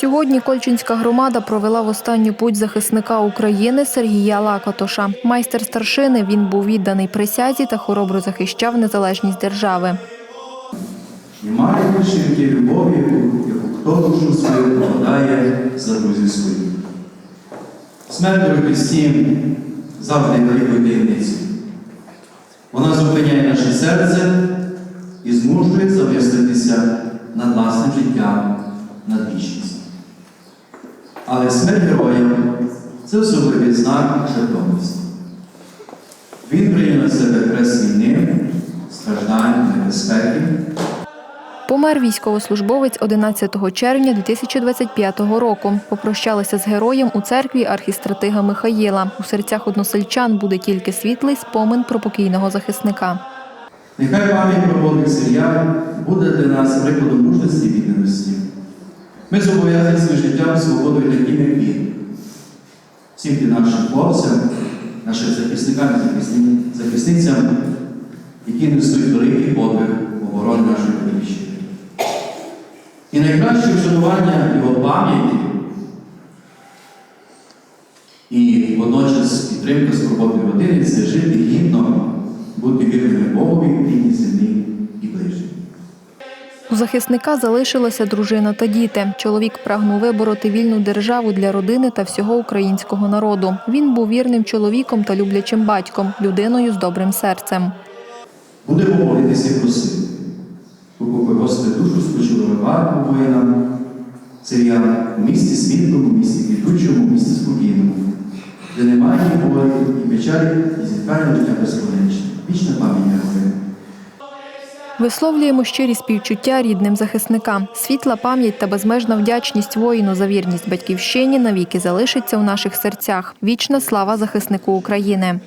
Сьогодні Кольчинська громада провела в останню путь захисника України Сергія Лакотоша. Майстер старшини він був відданий присязі та хоробро захищав незалежність держави. Немає якої любові, яку хто душу свою покладає за друзів своїх. Смерть Христі завжди великою таємницею. Вона зупиняє наше серце і змушує замислитися над власним життям, над вічністю. Але смерть героя це особливий знак жертовності. Він прийняв на себе хрест війни, страждань, небезпеки. Помер військовослужбовець 11 червня 2025 року. Попрощалися з героєм у церкві архістратига Михаїла. У серцях односельчан буде тільки світлий спомин про покійного захисника. Нехай пам'ять про подвиг Сергія буде для нас прикладом мужності і відданості. Ми зобов'язані життям свободою таким, як він. Всім тим нашим хлопцям, нашим захисникам і захисни- захисницям, які несуть великий подвиг в обороні нашої батьківщини. І найкраще вшанування його пам'яті і водночас підтримка скорботної родини це жити гідно, бути вірними Богові, і. У захисника залишилася дружина та діти. Чоловік прагнув вибороти вільну державу для родини та всього українського народу. Він був вірним чоловіком та люблячим батьком, людиною з добрим серцем. Будемо молитися і просити. Покупи душу спочилого варку воїнам, Сиріян у місті світлому, у місті квітучому, у місті спокійному, де немає болі, ні печалі, і зіткання життя безконечне. Вічна пам'ять героя. Висловлюємо щирі співчуття рідним захисникам. Світла пам'ять та безмежна вдячність воїну за вірність батьківщині навіки залишиться у наших серцях. Вічна слава захиснику України.